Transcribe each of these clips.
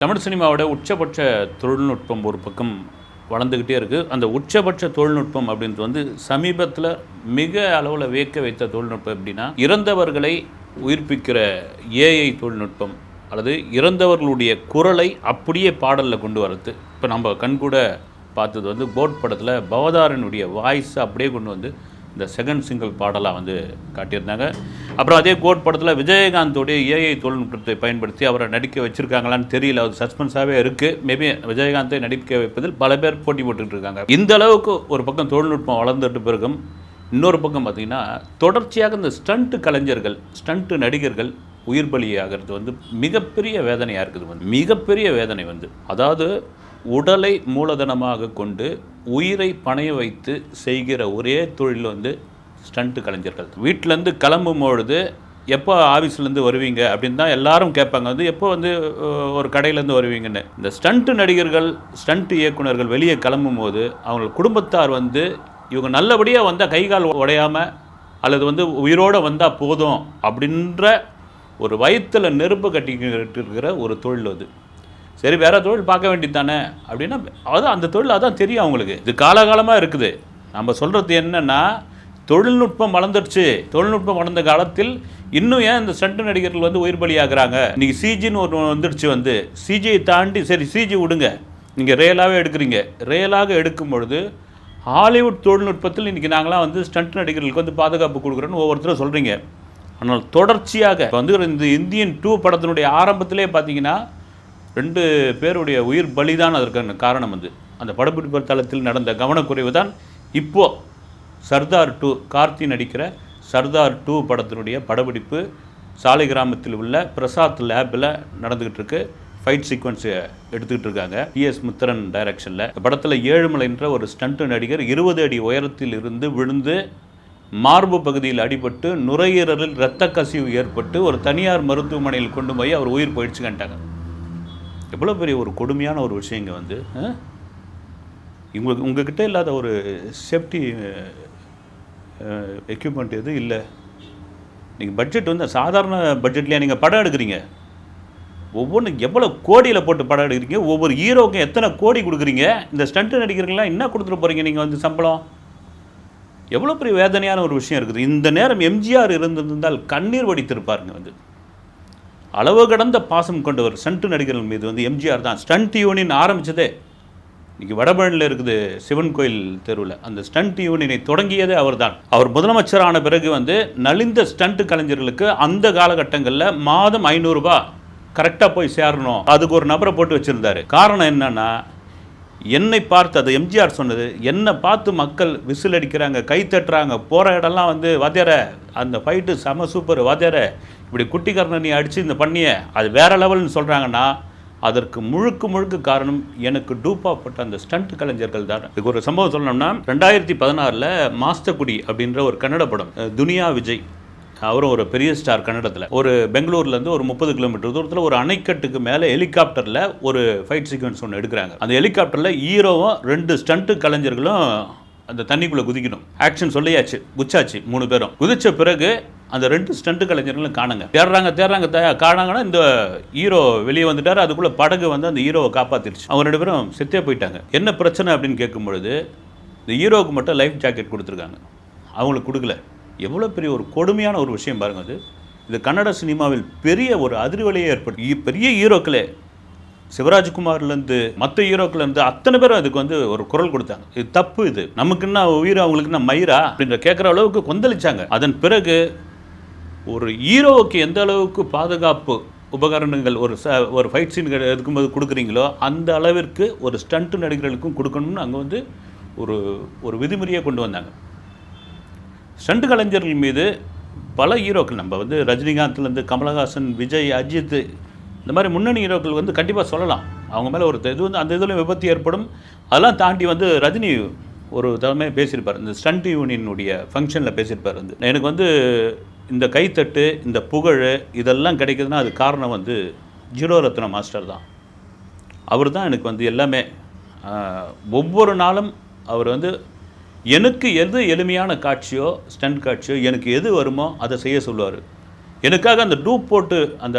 தமிழ் சினிமாவோட உச்சபட்ச தொழில்நுட்பம் ஒரு பக்கம் வளர்ந்துக்கிட்டே இருக்குது அந்த உச்சபட்ச தொழில்நுட்பம் அப்படின்றது வந்து சமீபத்தில் மிக அளவில் வியக்க வைத்த தொழில்நுட்பம் எப்படின்னா இறந்தவர்களை உயிர்ப்பிக்கிற ஏஐ தொழில்நுட்பம் அல்லது இறந்தவர்களுடைய குரலை அப்படியே பாடலில் கொண்டு வரது. இப்போ நம்ம கண்கூட பார்த்தது வந்து போட் படத்தில் பவதாரனுடைய வாய்ஸ் அப்படியே கொண்டு வந்து இந்த செகண்ட் சிங்கிள் பாடலாக வந்து காட்டியிருந்தாங்க. அப்புறம் அதே கோட் படத்தில் விஜயகாந்தோடைய ஏஐ தொழில்நுட்பத்தை பயன்படுத்தி அவரை நடிக்க வச்சுருக்காங்களான்னு தெரியல. அது சஸ்பென்ஸாகவே இருக்குது மேபி விஜயகாந்தை நடிக்க வைப்பதில் பல பேர் போட்டி போட்டுக்கிட்டு இருக்காங்க. இந்த அளவுக்கு ஒரு பக்கம் தொழில்நுட்பம் வளர்ந்துட்டு பிறகும் இன்னொரு பக்கம் பார்த்திங்கன்னா தொடர்ச்சியாக இந்த ஸ்டண்ட்டு கலைஞர்கள் ஸ்டண்ட்டு நடிகர்கள் உயிர் பலியாகிறது வந்து மிகப்பெரிய வேதனையாக இருக்குது வந்து. மிகப்பெரிய வேதனை வந்து. அதாவது உடலை மூலதனமாக கொண்டு உயிரை பணைய வைத்து செய்கிற ஒரே தொழில் வந்து ஸ்டண்ட்டு கலைஞர்கள். வீட்டிலேருந்து கிளம்பும் பொழுது எப்போ ஆஃபீஸ்லேருந்து வருவீங்க? அப்படின்னு தான் எல்லாரும் கேட்பாங்க. வந்து எப்போ வந்து ஒரு கடையிலேருந்து வருவீங்கன்னு? இந்த ஸ்டண்ட்டு நடிகர்கள் ஸ்டண்ட் இயக்குனர்கள் வெளியே கிளம்பும் போது அவங்க குடும்பத்தார் வந்து இவங்க நல்லபடியாக வந்தால் கை கால் உடையாமல் அல்லது வந்து உயிரோடு வந்தால் போதும் அப்படின்ற ஒரு வயிற்றில் நெருப்பு கட்டிக்கிட்டு இருக்கிற ஒரு தொழில் அது. சரி வேற தொழில் பார்க்க வேண்டியது தானே? அப்படின்னா அதான் அந்த தொழில் அதான் தெரியும் அவங்களுக்கு. இது காலகாலமாக இருக்குது. நம்ம சொல்கிறது என்னென்னா தொழில்நுட்பம் வளர்ந்துருச்சு. தொழில்நுட்பம் வளர்ந்த காலத்தில் இன்னும் ஏன் இந்த ஸ்டண்ட் நடிகர்கள் வந்து உயிர் பலியாகிறாங்க இன்றைக்கி சிஜின்னு ஒரு வந்துடுச்சு வந்து. சிஜியை தாண்டி சரி சிஜி விடுங்க. நீங்கள் ரியலாகவே எடுக்கிறீங்க. ரியலாக எடுக்கும் பொழுது ஹாலிவுட் தொழில்நுட்பத்தில் இன்றைக்கி நாங்களாம் வந்து ஸ்டண்ட் நடிகர்களுக்கு வந்து பாதுகாப்பு கொடுக்குறோன்னு ஒவ்வொருத்தரும் சொல்கிறீங்க ஆனால் தொடர்ச்சியாக வந்து இந்த இந்தியன் டூ படத்தினுடைய ஆரம்பத்திலே பார்த்தீங்கன்னா ரெண்டு பேருடைய உயிர் பலிதான் அதற்கான காரணம் வந்து அந்த படப்பிடிப்பு தளத்தில் நடந்த கவனக்குறைவு தான் இப்போது சர்தார் டூ கார்த்தி நடிக்கிற சர்தார் டூ படத்தினுடைய படப்பிடிப்பு சாலை கிராமத்தில் உள்ள பிரசாத் லேபில் நடந்துக்கிட்டு இருக்கு ஃபைட் சீக்வன்ஸ் எடுத்துக்கிட்டு இருக்காங்க. பிஎஸ் முத்திரன் டைரக்ஷனில் படத்தில் ஏழுமலைன்ற ஒரு ஸ்டண்ட் நடிகர் இருபது அடி உயரத்தில் இருந்து விழுந்து மார்பு பகுதியில் அடிபட்டு நுரையீரலில் இரத்த கசிவு ஏற்பட்டு ஒரு தனியார் மருத்துவமனையில் கொண்டு போய் அவர் உயிர் போயிடுச்சுக்கிட்டாங்க எவ்வளோ பெரிய ஒரு கொடுமையான ஒரு விஷயம் இங்கே வந்து ஆ? உங்களுக்கு உங்ககிட்ட இல்லாத ஒரு சேஃப்டி எக்யூப்மெண்ட் எதுவும் இல்லை. நீங்கள் பட்ஜெட் வந்து சாதாரண பட்ஜெட்லேயே நீங்கள் படம் எடுக்கிறீங்க? ஒவ்வொன்று எவ்வளோ கோடியில் போட்டு படம் எடுக்கிறீங்க? ஒவ்வொரு ஹீரோவுக்கும் எத்தனை கோடி கொடுக்குறீங்க? இந்த ஸ்டண்ட் நடிக்கிறீங்களா என்ன கொடுத்துட்டு போகிறீங்க நீங்கள் வந்து சம்பளம்? எவ்வளோ பெரிய வேதனையான ஒரு விஷயம் இருக்குது. இந்த நேரம் எம்ஜிஆர் இருந்திருந்தால் கண்ணீர் வடித்திருப்பாருங்க வந்து. அளவு கடந்த பாசம் கொண்டவர் ஸ்டண்ட் நடிகர்கள் மீது வந்து எம்ஜிஆர் தான். ஸ்டண்ட் யூனியன் ஆரம்பித்ததே இன்னைக்கு வடபழனியில் இருக்குது சிவன் கோயில் தெருவில். அந்த ஸ்டண்ட் யூனியனை தொடங்கியதே அவர் தான் அவர் முதலமைச்சரான பிறகு வந்து நலிந்த ஸ்டண்ட் கலைஞர்களுக்கு அந்த காலகட்டங்களில் மாதம் ஐநூறுரூபா கரெக்டாக போய் சேரணும். அதுக்கு ஒரு நபரை போட்டு வச்சுருந்தாரு. காரணம் என்னன்னா என்னை பார்த்து அது எம்ஜிஆர் சொன்னது என்னை பார்த்து மக்கள் விசில் அடிக்கிறாங்க கை தட்டுறாங்க போகிற இடம்லாம் வந்து வாத்தியார அந்த ஃபைட்டு செம சூப்பர் வாத்தியார இப்படி குட்டிக்கரணை நீ அடித்து இந்த பண்ணிய அது வேறு லெவல்னு சொல்கிறாங்கன்னா அதற்கு முழுக்க முழுக்க காரணம் எனக்கு டூப்பாப்பட்ட அந்த ஸ்டண்ட் கலைஞர்கள் தான். இதுக்கு ஒரு சம்பவம் சொல்லணும்னா ரெண்டாயிரத்தி பதினாறில் மாஸ்டர்குடி அப்படின்ற ஒரு கன்னட படம் துனியா விஜய். அவரும் ஒரு பெரிய ஸ்டார் கன்னடத்தில். ஒரு பெங்களூர்லேருந்து ஒரு முப்பது கிலோமீட்டர் தூரத்தில் ஒரு அணைக்கட்டுக்கு மேலே ஹெலிகாப்டரில் ஒரு ஃபைட் சீக்வன்ஸ் ஒன்று எடுக்கிறாங்க. அந்த ஹெலிகாப்டரில் ஹீரோவும் ரெண்டு ஸ்டண்ட்டு கலைஞர்களும் அந்த தண்ணிக்குள்ளே குதிக்கணும். ஆக்ஷன் சொல்லியாச்சு குச்சாச்சு மூணு பேரும். குதித்த பிறகு அந்த ரெண்டு ஸ்டண்ட் கலைஞர்களும் காணுங்க. தேடுறாங்க தேடுறாங்க காணாங்கன்னா இந்த ஹீரோ வெளியே வந்துட்டார் அதுக்குள்ளே படகு வந்து அந்த ஹீரோவை காப்பாத்திருச்சு. அவங்க ரெண்டு பேரும் செத்தே போயிட்டாங்க. என்ன பிரச்சனை அப்படின்னு கேட்கும்பொழுது இந்த ஹீரோவுக்கு மட்டும் லைஃப் ஜாக்கெட் கொடுத்துருக்காங்க. அவங்களுக்கு கொடுக்கல. எவ்வளோ பெரிய ஒரு கொடுமையான ஒரு விஷயம் பாருங்க அது. இது கன்னட சினிமாவில் பெரிய ஒரு அதிர்வலையை ஏற்பட்டு பெரிய ஹீரோக்களே. சிவராஜ்குமார்லேருந்து மற்ற ஹீரோக்கள்லேருந்து அத்தனை பேரும் அதுக்கு வந்து ஒரு குரல் கொடுத்தாங்க. இது தப்பு இது. நமக்குன்னா உயிர் அவங்களுக்குன்னா மயிரா? அப்படின்ற கேட்குற அளவுக்கு கொந்தளிச்சாங்க. அதன் பிறகு ஒரு ஹீரோவுக்கு எந்த அளவுக்கு பாதுகாப்பு உபகரணங்கள் ஒரு ச ஒரு ஃபைட் சீன் எடுக்கும்போது கொடுக்குறீங்களோ அந்த அளவிற்கு ஒரு ஸ்டண்ட் நடிகர்களுக்கும் கொடுக்கணும்னு அங்கே வந்து ஒரு ஒரு விதிமுறையை கொண்டு வந்தாங்க. ஸ்டண்ட் கலைஞர்கள் மீது பல ஹீரோக்கள் நம்ம வந்து ரஜினிகாந்த்லேருந்து கமலஹாசன் விஜய் அஜித் இந்த மாதிரி முன்னணி ஹீரோக்கள் வந்து கண்டிப்பாக சொல்லலாம். அவங்க மேலே ஒரு இது வந்து அந்த இதில் விபத்து ஏற்படும். அதெல்லாம் தாண்டி வந்து ரஜினி ஒரு தலைமை பேசியிருப்பார். இந்த ஸ்டண்ட் யூனியனுடைய ஃபங்க்ஷனில் பேசியிருப்பார் வந்து. எனக்கு வந்து இந்த கைத்தட்டு இந்த புகழ் இதெல்லாம் கிடைக்குதுன்னா அது காரணம் வந்து ஜீரோ ரத்ன மாஸ்டர் தான். அவர் தான் எனக்கு வந்து எல்லாமே ஒவ்வொரு நாளும் அவர் வந்து எனக்கு எது எளிமையான காட்சியோ ஸ்டண்ட் காட்சியோ எனக்கு எது வருமோ அதை செய்ய சொல்லுவார். எனக்காக அந்த டூப் போட்டு அந்த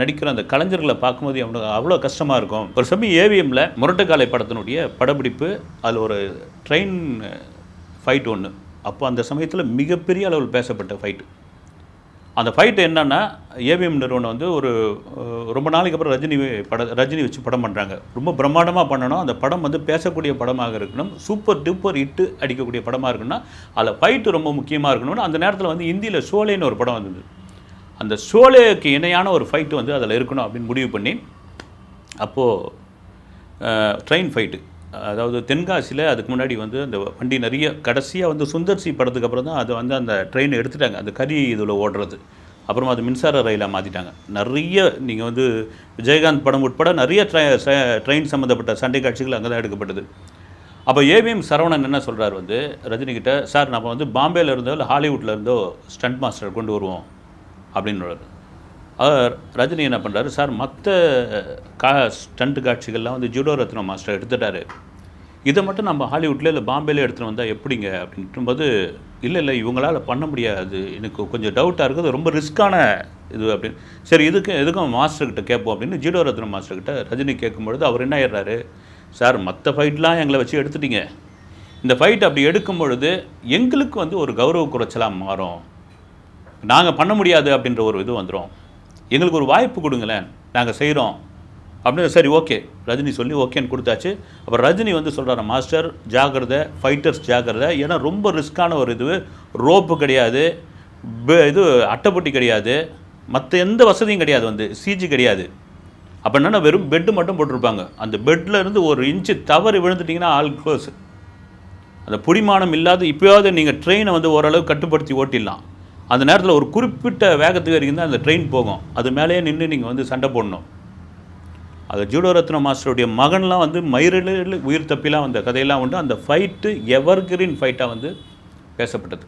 நடிக்கிற அந்த கலைஞர்களை பார்க்கும்போது அவனுக்கு அவ்வளோ கஷ்டமாக இருக்கும். ஒரு சமயம் ஏவிஎம்மில் முரட்டுக்காலை படத்தினுடைய படப்பிடிப்பு அதில் ஒரு ட்ரெயின் ஃபைட் ஒன்று அப்போ அந்த சமயத்தில் மிகப்பெரிய அளவில் பேசப்பட்ட ஃபைட்டு அந்த ஃபைட் என்னென்னா ஏவிஎம் நிறுவனம் வந்து ஒரு ரொம்ப நாளைக்கு அப்புறம் ரஜினி பட ரஜினி வச்சு படம் பண்ணுறாங்க ரொம்ப பிரம்மாண்டமாக பண்ணணும். அந்த படம் வந்து பேசக்கூடிய படமாக இருக்கணும். சூப்பர் டூப்பர் இட்டு அடிக்கக்கூடிய படமாக இருக்கணும்னா அதில் ஃபைட்டு ரொம்ப முக்கியமாக இருக்கணும்னு அந்த நேரத்தில் வந்து இந்தியில் ஷோலேன்னு ஒரு படம் வந்தது. அந்த ஷோலேக்கு இணையான ஒரு ஃபைட்டு வந்து அதில் இருக்கணும் அப்படின்னு முடிவு பண்ணி அப்போது ட்ரெயின் ஃபைட்டு அதாவது தென்காசியில் அதுக்கு முன்னாடி வந்து அந்த வண்டி நிறைய கடைசியாக வந்து சுந்தர்சி படத்துக்கு அப்புறம் தான் அதை வந்து அந்த ட்ரெயினை எடுத்துட்டாங்க. அந்த கரி இதில் ஓடுறது. அப்புறமா அது மின்சார ரயிலாக மாற்றிட்டாங்க நிறைய நீங்கள் வந்து விஜயகாந்த் படம் உட்பட நிறைய ட்ரெயின் சம்மந்தப்பட்ட சண்டை காட்சிகள் அங்கே தான் எடுக்கப்பட்டது. அப்போ ஏவிஎம் சரவணன் என்ன சொல்கிறார் வந்து ரஜினிகிட்ட சார் நம்ம வந்து பாம்பேல இருந்தோ இல்லை ஹாலிவுட்ல இருந்தோ ஸ்டண்ட் மாஸ்டர் கொண்டு வருவோம். அப்படின்னு ரஜினி என்ன பண்ணுறாரு சார் மற்ற கா ஸ்டண்ட் காட்சிகள்லாம் வந்து ஜூடோ ரத்னம் மாஸ்டர் எடுத்துட்டாரு. இதை மட்டும் நம்ம ஹாலிவுட்டில் இல்லை பாம்பேல எடுத்துகிட்டு வந்தால் எப்படிங்க? அப்படின்ட்டு போது இல்லை இல்லை இவங்களால பண்ண முடியாது. எனக்கு கொஞ்சம் டவுட்டாக இருக்குது. ரொம்ப ரிஸ்க்கான இது அப்படின்னு. சரி இதுக்கு எதுக்கும் மாஸ்டர்கிட்ட கேட்போம் அப்படின்னு ஜீடோ ரத்னம் மாஸ்டர்கிட்ட ரஜினி கேட்கும்பொழுது அவர் என்ன ஆயிடுறாரு? சார் மற்ற ஃபைட்லாம் எங்களை வச்சு எடுத்துட்டீங்க. இந்த ஃபைட் அப்படி எடுக்கும் பொழுது எங்களுக்கு வந்து ஒரு கௌரவ குறைச்சலாக மாறும். நாங்கள் பண்ண முடியாது அப்படின்ற ஒரு இது வந்துடும் எங்களுக்கு ஒரு வாய்ப்பு கொடுங்களேன். நாங்கள் செய்கிறோம் அப்படின்னு சரி ஓகே. ரஜினி சொல்லி ஓகேன்னு கொடுத்தாச்சு. அப்புறம் ரஜினி வந்து சொல்கிறாரு மாஸ்டர் ஜாக்கிரதை ஃபைட்டர்ஸ் ஜாக்கிரதை. ஏன்னா ரொம்ப ரிஸ்க்கான ஒரு இது. ரோப்பு கிடையாது. இது அட்டைப்பட்டி கிடையாது. மற்ற எந்த வசதியும் கிடையாது வந்து. சிஜி கிடையாது. அப்போ என்னென்னா வெறும் பெட்டு மட்டும் போட்டிருப்பாங்க. அந்த பெட்டில் இருந்து ஒரு இன்ச்சு தவறு விழுந்துட்டிங்கன்னா ஆல் க்ளோஸ் அந்த புடிமானம் இல்லாத இப்போயாவது நீங்கள் ட்ரெயினை வந்து ஓரளவு கட்டுப்படுத்தி ஓட்டிடலாம். அந்த நேரத்தில் ஒரு குறிப்பிட்ட வேகத்துக்கு வரைக்கும் தான் அந்த ட்ரெயின் போகும். அது மேலேயே நின்று நீங்கள் வந்து சண்டை போடணும். அது ஜூடோ ரத்னம் மாஸ்டருடைய மகன்லாம் வந்து மயிரில் உயிர் தப்பிலாம் வந்த கதையெல்லாம் உண்டு. அந்த ஃபைட்டு எவர் கிரீன் ஃபைட்டாக வந்து பேசப்பட்டது.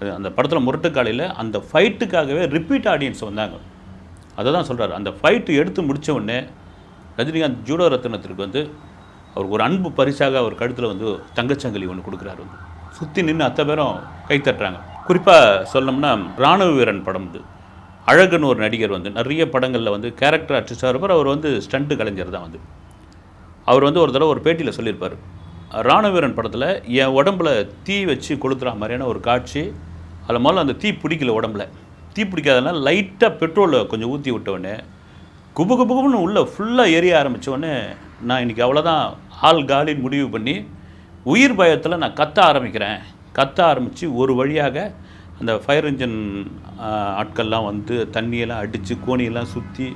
அது அந்த படத்தில் முரட்டுக்காலையில் அந்த ஃபைட்டுக்காகவே ரிப்பீட் ஆடியன்ஸ் வந்தாங்க. அதை தான் சொல்கிறார் அந்த ஃபைட்டு எடுத்து முடித்த உடனே ரஜினிகாந்த் ஜூடோ ரத்னத்திற்கு வந்து அவருக்கு ஒரு அன்பு பரிசாக அவர் கழுத்தில் வந்து தங்கச்சங்கிலி ஒன்று கொடுக்குறாரு வந்து. சுற்றி நின்று அத்தை பேரும் கை தட்டுறாங்க. குறிப்பாக சொல்லணும்னா ராணுவ வீரன் படம் இது. அழகுன்னு ஒரு நடிகர் வந்து நிறைய படங்களில் வந்து கேரக்டர் ஆர்டிஸ்டாக இருப்பார். அவர் வந்து ஸ்டண்ட்டு கலைஞர் தான் வந்து. அவர் வந்து ஒரு தடவை ஒரு பேட்டியில் சொல்லியிருப்பார். ராணுவ வீரன் படத்தில் என் உடம்புல தீ வச்சு கொளுத்துற மாதிரியான ஒரு காட்சி அதில் முதல்ல அந்த தீ பிடிக்கல உடம்புல. தீ பிடிக்காதனால லைட்டாக பெட்ரோலை கொஞ்சம் ஊற்றி விட்டவுடனே குபு குபு குபுன்னு உள்ளே ஃபுல்லாக எரிய ஆரம்பித்தோடனே நான் இன்றைக்கி அவ்வளோதான் ஆள் காலின்னு முடிவு பண்ணி உயிர் பயத்தில் நான் கத்த ஆரம்பிக்கிறேன். கத்த ஆரம்பித்து ஒரு வழியாக அந்த ஃபயர் இன்ஜின் ஆட்கள்லாம் வந்து தண்ணியெல்லாம் அடித்து கோணியெல்லாம் சுற்றி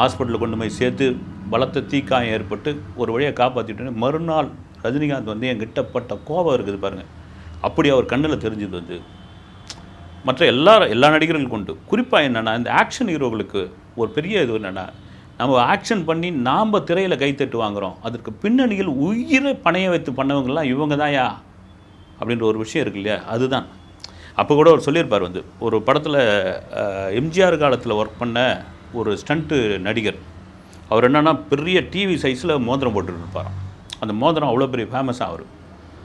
ஹாஸ்பிட்டலில் கொண்டு போய் சேர்த்து பலத்த தீக்காயம் ஏற்பட்டு ஒரு வழியாக காப்பாற்றிட்டு மறுநாள் ரஜினிகாந்த் வந்து என்கிட்ட பட்ட கோபம் இருக்குது பாருங்கள் அப்படி அவர் கண்ணில் தெரிஞ்சது வந்து. மற்ற எல்லா எல்லா நடிகர்களுக்கும் உண்டு குறிப்பாக என்னென்னா இந்த ஆக்ஷன் ஹீரோகளுக்கு ஒரு பெரிய இது என்னென்னா நம்ம ஆக்ஷன் பண்ணி நாம் திரையில் கைத்தட்டு வாங்குறோம். அதற்கு பின்னணியில் உயிரை பணைய வைத்து பண்ணவங்கள்லாம் இவங்க தான்யா அப்படின்ற ஒரு விஷயம் இருக்கு இல்லையா? அதுதான். அப்போ கூட அவர் சொல்லியிருப்பார் வந்து ஒரு படத்தில் எம்ஜிஆர் காலத்தில் ஒர்க் பண்ண ஒரு ஸ்டண்ட்டு நடிகர் அவர் என்னென்னா பெரிய டிவி சைஸில் மோதிரம் போட்டுட்டு இருப்பாராம் அந்த மோதிரம் அவ்வளோ பெரிய ஃபேமஸாக அவர்.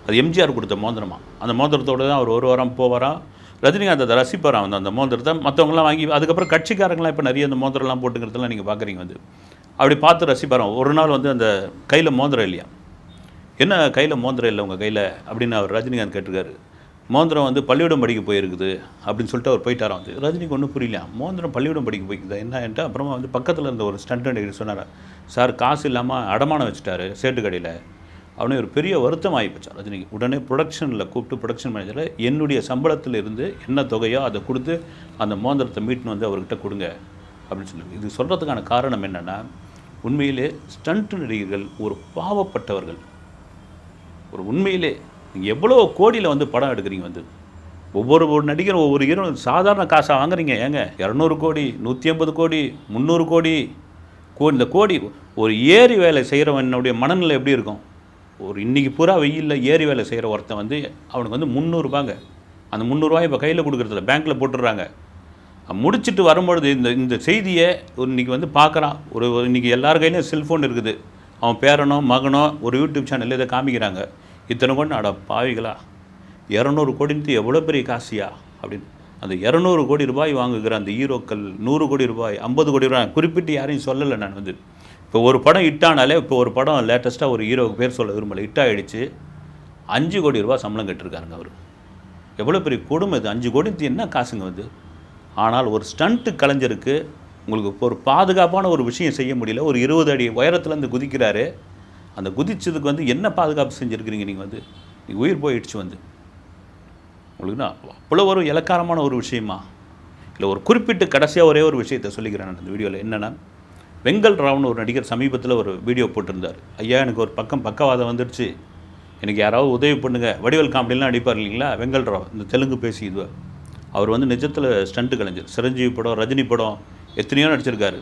அது எம்ஜிஆர் கொடுத்த மோதிரமாக அந்த மோதிரத்தோடு தான் அவர் ஒரு வாரம் போவாராம் ரஜினிகாந்த் அதை ரசிப்பாராம் வந்து அந்த மோதிரத்தை. மற்றவங்களாம் வாங்கி அதுக்கப்புறம் கட்சிக்காரங்களாம் இப்போ நிறைய அந்த மோதிரம்லாம் போட்டுக்கிறதெல்லாம் நீங்கள் பார்க்குறீங்க வந்து. அப்படி பார்த்து ரசிப்பாராம். ஒரு நாள் வந்து அந்த கையில் மோதிரம் இல்லையா? என்ன கையில் மோந்திரம் இல்லை உங்கள் கையில்? அப்படின்னு அவர் ரஜினிகாந்த் கேட்டிருக்காரு. மோந்திரம் வந்து பள்ளியூடம் படிக்க போயிருக்குது அப்படின்னு சொல்லிட்டு அவர் போயிட்டாராம் வந்து. ரஜினிக்கு ஒன்றும் புரியல மோந்திரம் பள்ளியூடம் படிக்க போயிருக்குது? என்னன்ட்டு அப்புறமா வந்து பக்கத்தில் இருந்த ஒரு ஸ்டண்ட் நடிகர் சொன்னார் சார் காசு இல்லாமல் அடமானம் வச்சுட்டாரு சேட்டு கடையில். அவனே ஒரு பெரிய வருத்தம் ஆகிப்போச்சான் ரஜினிக்கு. உடனே ப்ரொடக்ஷனில் கூப்பிட்டு ப்ரொடக்ஷன் மேனேஜரை என்னுடைய சம்பளத்தில் இருந்து என்ன தொகையோ அதை கொடுத்து அந்த மோந்திரத்தை மீட்னு வந்து அவர்கிட்ட கொடுங்க. அப்படின்னு சொல்லி இது சொல்கிறதுக்கான காரணம் என்னென்னா உண்மையிலே ஸ்டண்ட் நடிகர்கள் ஒரு பாவப்பட்டவர்கள். ஒரு உண்மையிலே நீங்கள் எவ்வளோ கோடியில் வந்து படம் எடுக்கிறீங்க வந்து. ஒவ்வொரு ஒரு நடிகர் ஒவ்வொரு ஹீரோ சாதாரண காசாக வாங்குறீங்க. ஏங்க? இரநூறு கோடி நூற்றி ஐம்பது கோடி முந்நூறு கோடி கோ இந்த கோடி ஒரு ஏரி வேலை செய்கிறவனுடைய மனநிலை எப்படி இருக்கும்? ஒரு இன்றைக்கி பூரா வெயிலில் ஏரி வேலை செய்கிற ஒருத்தன் வந்து அவனுக்கு வந்து முந்நூறுபாங்க அந்த முந்நூறுரூவாய் இப்போ கையில் கொடுக்குறதில்ல பேங்க்கில் போட்டுடுறாங்க. முடிச்சிட்டு வரும்பொழுது இந்த இந்த செய்தியை ஒரு இன்னைக்கு வந்து பார்க்குறான் ஒரு இன்றைக்கி இன்னைக்கு எல்லார் கையிலையும் செல்ஃபோன் இருக்குது. அவன் பேரனோ மகனோ ஒரு யூடியூப் சேனலில் இதை காமிக்கிறாங்க. இத்தனை கொண்டு அட பாவிகளா? இரநூறு கோடின்ட்டு எவ்வளோ பெரிய காசியா? அப்படின்னு. அந்த இரநூறு கோடி ரூபாய் வாங்குகிற அந்த ஹீரோக்கள் நூறு கோடி ரூபாய் ஐம்பது கோடி ரூபாய் குறிப்பிட்டு யாரையும் சொல்லலை நான் வந்து. இப்போ ஒரு படம் ஹிட்டானாலே இப்போ ஒரு படம் லேட்டஸ்ட்டாக ஒரு ஹீரோவுக்கு பேர் சொல்ல விரும்பலை. ஹிட் ஆகிடுச்சு அஞ்சு கோடி ரூபாய் சம்பளம் கட்டிருக்காருங்க அவர். எவ்வளோ பெரிய கொடுமை இது. அஞ்சு கோடி என்ன காசுங்க வந்து? ஆனால் ஒரு ஸ்டண்ட்டு கலைஞருக்கு உங்களுக்கு இப்போ ஒரு பாதுகாப்பான ஒரு விஷயம் செய்ய முடியல. ஒரு இருபது அடி உயரத்துலேருந்து குதிக்கிறாரு. அந்த குதிச்சதுக்கு வந்து என்ன பாதுகாப்பு செஞ்சுருக்கிறீங்க நீங்கள் வந்து? நீங்கள் உயிர் போயிடுச்சு வந்து. உங்களுக்கு நான் அவ்வளோ ஒரு இலக்காரமான ஒரு விஷயமா? இல்லை ஒரு குறிப்பிட்டு கடைசியாக ஒரே ஒரு விஷயத்தை சொல்லிக்கிறேன் நான் வீடியோவில் என்னென்னா வெங்கல் ராவ்னு ஒரு நடிகர் சமீபத்தில் ஒரு வீடியோ போட்டிருந்தார். ஐயா எனக்கு ஒரு பக்கம் பக்கவாதம் வந்துடுச்சு எனக்கு யாராவது உதவி பண்ணுங்கள் வடிவல் காமெடிலாம் அடிப்பார் இல்லைங்களா? வெங்கல் ராவ் இந்த தெலுங்கு பேசி இது அவர் வந்து நிஜத்தில் ஸ்டண்ட்டு கலைஞர். சிரஞ்சீவி படம் ரஜினி படம் எத்தனையோ நடிச்சிருக்காரு.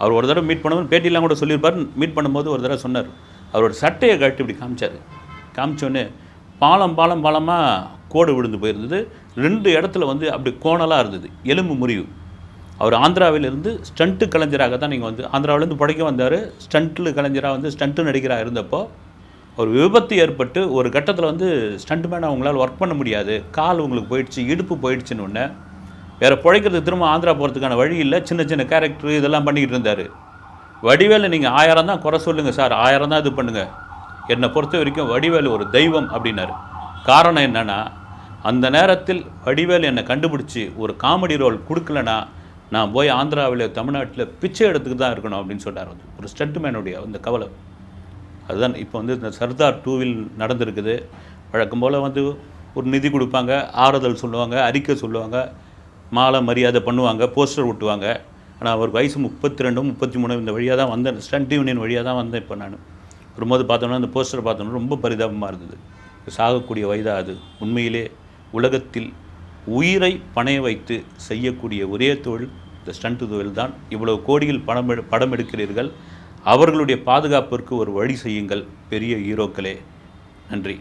அவர் ஒரு தடவை மீட் பண்ணும்போது பேட்டிலாம் கூட சொல்லியிருப்பார். மீட் பண்ணும்போது ஒரு தடவை சொன்னார். அவரோட சட்டையை கழட்டி இப்படி காமிச்சார். காமிச்சோன்னே பாலம் பாலம் பாலமாக கோடு விழுந்து போயிருந்தது. ரெண்டு இடத்துல வந்து அப்படி கோணலாக இருந்தது. எலும்பு முறிவு. அவர் ஆந்திராவிலிருந்து ஸ்டண்ட்டு கலைஞராக தான் நீங்கள் வந்து ஆந்திராவிலேருந்து படைக்க வந்தார். ஸ்டண்ட்டில் கலைஞராக வந்து ஸ்டண்ட்டு நடிகராக இருந்தப்போ ஒரு விபத்து ஏற்பட்டு ஒரு கட்டத்தில் வந்து ஸ்டண்ட் மேன் அவங்களால ஒர்க் பண்ண முடியாது. கால் உங்களுக்கு போயிடுச்சு இடுப்பு போயிடுச்சுன்னு ஒன்று வேறு பிழைக்கிறதுக்கு திரும்ப ஆந்திரா போகிறதுக்கான வழி இல்லை. சின்ன சின்ன கேரக்டர் இதெல்லாம் பண்ணிக்கிட்டு இருந்தார். வடிவேலு நீங்கள் ஆயிரம் தான் குறை சொல்லுங்கள் சார். ஆயிரம் தான் இது பண்ணுங்கள் என்னை பொறுத்த வரைக்கும் வடிவேலு ஒரு தெய்வம் அப்படின்னாரு. காரணம் என்னென்னா அந்த நேரத்தில் வடிவேல் என்னை கண்டுபிடிச்சி ஒரு காமெடி ரோல் கொடுக்கலனா நான் போய் ஆந்திராவில் தமிழ்நாட்டில் பிச்சை எடுத்துக்கு தான் இருக்கணும் அப்படின்னு சொன்னார் வந்து ஒரு ஸ்டண்ட்மேனுடைய அந்த கவலை. அதுதான் இப்போ வந்து இந்த சர்தார் டூவில் நடந்திருக்குது. வழக்கம் போல் வந்து ஒரு நிதி கொடுப்பாங்க ஆறுதல் சொல்லுவாங்க அறிக்கை சொல்லுவாங்க. மாலை மரியாதை பண்ணுவாங்க போஸ்டர் ஒட்டுவாங்க. ஆனால் அவர் வயசு முப்பத்தி ரெண்டு முப்பத்தி மூணு இந்த வழியாக தான் வந்தேன் ஸ்டண்ட் யூனியன் வழியாக தான் வந்தேன் இப்போ நான். வரும்போது பார்த்தோன்னா அந்த போஸ்டர் பார்த்தோன்னா ரொம்ப பரிதாபமாக இருந்தது. சாகக்கூடிய வயதாக அது. உண்மையிலே உலகத்தில் உயிரை பணைய வைத்து செய்யக்கூடிய ஒரே தொழில் இந்த ஸ்டண்ட் தொழில் தான் இவ்வளவு கோடியில் பணம் எடு- படம் எடுக்கிறீர்கள். அவர்களுடைய பாதுகாப்பிற்கு ஒரு வழி செய்யுங்கள் பெரிய ஹீரோக்களே. நன்றி.